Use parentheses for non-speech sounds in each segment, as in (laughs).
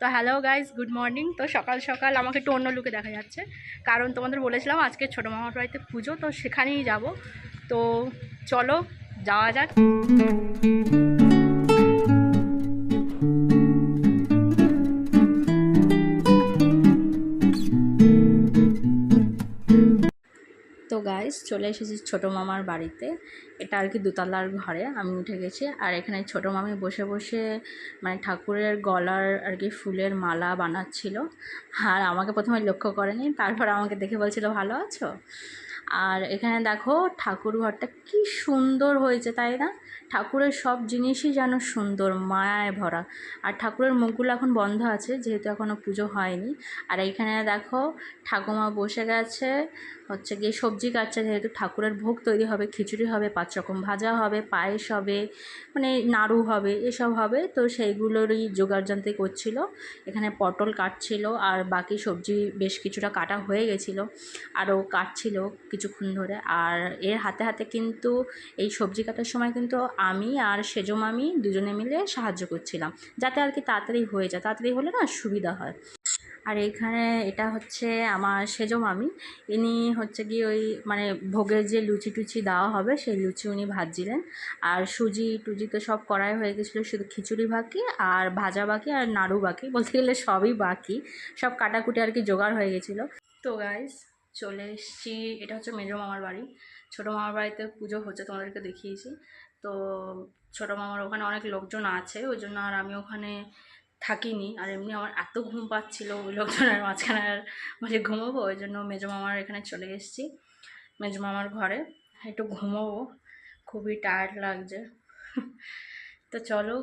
তো hello guys good morning তো সকাল সকাল আমাকে একটু অন্য লুকে দেখা যাচ্ছে। কারণ তোমাদের বলেছিলাম আজকে ছোটো মামার বাড়িতে পুজো, তো সেখানেই যাব। তো চলো, যাওয়া যাক। তো গাইস চলে এসেছি ছোটো মামার বাড়িতে। এটা আর কি দোতলার ঘরে, আমি উঠে গেছি। আর এখানে ছোটো মামি বসে বসে মানে ঠাকুরের গলার আর কি ফুলের মালা বানাচ্ছিল। আর আমাকে প্রথমে লক্ষ্য করেনি, তারপর আমাকে দেখে বলছিল, ভালো আছো? আর এখানে দেখো ঠাকুর ঘরটা কি সুন্দর হয়েছে, তাই না? ঠাকুরের সব জিনিসই যেন সুন্দর, মায়ায় ভরা। আর ঠাকুরের মুখগুলো এখন বন্ধ আছে, যেহেতু এখনও পুজো হয়নি। আর এইখানে দেখো ঠাকুমা বসে গেছে, হচ্ছে গিয়ে সবজি কাটছে, যেহেতু ঠাকুরের ভোগ তৈরি হবে, খিচুড়ি হবে, পাঁচ রকম ভাজা হবে, পায়েস হবে মানে নাড়ু হবে, এসব হবে। তো সেইগুলোরই জোগাড়যন্ত্রী করছিল। এখানে পটল কাটছিল, আর বাকি সবজি বেশ কিছুটা কাটা হয়ে গেছিল। আরও কাটছিল কিছুক্ষণ ধরে। আর এর হাতে হাতে কিন্তু এই সবজি কাটার সময় কিন্তু আমি আর সেজো মামি দুজনে মিলে সাহায্য করছিলাম, যাতে আর কি তাড়াতাড়ি হয়ে যায়। তাড়াতাড়ি হলে না সুবিধা হয়। আর এখানে এটা হচ্ছে আমার সেজো মামি। ইনি হচ্ছে গিয়ে ওই মানে ভোগের যে লুচি টুচি দেওয়া হবে, সেই লুচি উনি ভাজছিলেন। আর সুজি টুজি তো সব করাই হয়ে গেছিল, শুধু খিচুড়ি বাকি আর ভাজা বাকি আর নাড়ু বাকি। বলতে গেলে সবই বাকি। সব কাটাকুটি আর কি জোগাড় হয়ে গেছিল। তো গাইস চলে এসেছি। এটা হচ্ছে মেজো মামার বাড়ি। ছোটো মামার বাড়িতে পুজো হচ্ছে, তোমাদেরকে দেখিয়েছি। তো ছোটো মামার ওখানে অনেক লোকজন আছে, ওই জন্য আর আমি ওখানে থাকিনি। আর এমনি আমার এত ঘুম পাচ্ছিল, ওই লোকজনের মাঝখানে আর বসে ঘুমোবো, ওই জন্য মেজো মামার এখানে চলে এসেছি, মেজো মামার ঘরে। একটু ঘুমোবো, খুবই টায়ার্ড লাগছে। তো চলো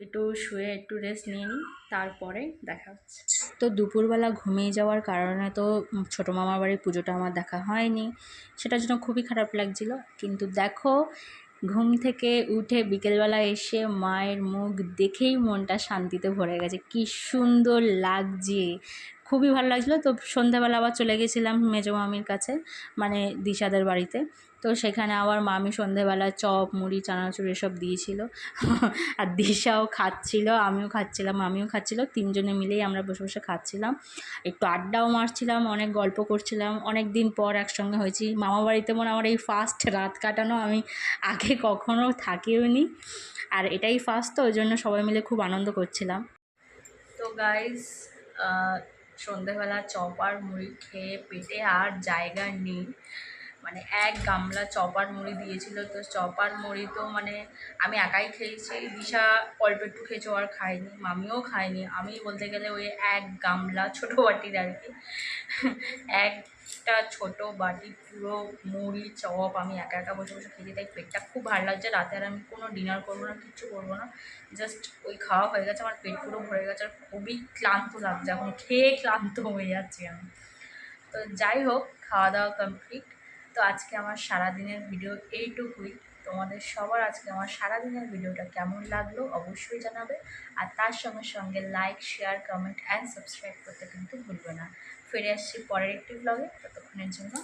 একটু শুয়ে একটু রেস্ট নিয়ে নিই, তারপরে দেখা হচ্ছে। তো দুপুরবেলা ঘুমিয়ে যাওয়ার কারণে তো ছোটো মামার বাড়ির পুজোটা আমার দেখা হয়নি। সেটার জন্য খুবই খারাপ লাগছিল। কিন্তু দেখো, ঘুম থেকে উঠে বিকেলবেলা এসে মায়ের মুখ দেখেই মনটা শান্তিতে ভরে গেছে। কি সুন্দর লাগছে। খুবই ভালো লাগছিল। তো সন্ধ্যাবেলা আবার চলে গেছিলাম মেজো মামির কাছে মানে দিশাদের বাড়িতে। তো সেখানে আবার মামি সন্ধেবেলা চপ, মুড়ি, চানাচুর এসব দিয়েছিল। (laughs) আর দিশাও খাচ্ছিল, আমিও খাচ্ছিলাম, মামিও খাচ্ছিল, তিনজনে মিলেই আমরা বসে বসে খাচ্ছিলাম। একটু আড্ডাও মারছিলাম, অনেক গল্প করছিলাম। অনেক দিন পর একসঙ্গে হয়েছি। মামা বাড়িতে মনে আমার এই ফার্স্ট রাত কাটানো, আমি আগে কখনো থাকিও নি আর এটাই ফার্স্ট তো ওই জন্য সবাই মিলে খুব আনন্দ করছিলাম। তো গাইজ সন্ধেবেলা চপ আর মুড়ি খেয়ে পেটে আর জায়গা নেই। মানে এক গামলা চপার মুড়ি দিয়েছিল, তো চপার মুড়ি তো মানে আমি একাই খেয়েছি। দিশা অল্প একটু খেয়েছো আর খাইনি মামিও খায়নি। আমি বলতে গেলে ওই এক গামলা ছোটো বাটির আর কি। একটা ছোট বাটি, পুরো মুড়ি, চপ, আমি একা একা বসে বসে খেয়েছি। তাই পেটটা খুব ভালো লাগছে। রাতে আর আমি কোনো ডিনার করব না, কিচ্ছু করব না। জাস্ট ওই খাওয়া হয়ে গেছে, আমার পেট পুরো ভরে গেছে। আর খুবই ক্লান্ত লাগছে এখন, খেয়ে ক্লান্ত হয়ে যাচ্ছি আমি। তো যাই হোক, খাওয়া দাওয়া কমপ্লিট তো আজকে আমার সারাদিনের ভিডিও এইটুকুই। তোমাদের সবার আজকে আমার সারাদিনের ভিডিওটা কেমন লাগল অবশ্যই জানাবে। আর তার সঙ্গে সঙ্গে like share comment and subscribe করতে কিন্তু ভুলবে না। ফিরে আসছি পরের একটি ব্লগে ততক্ষণের জন্য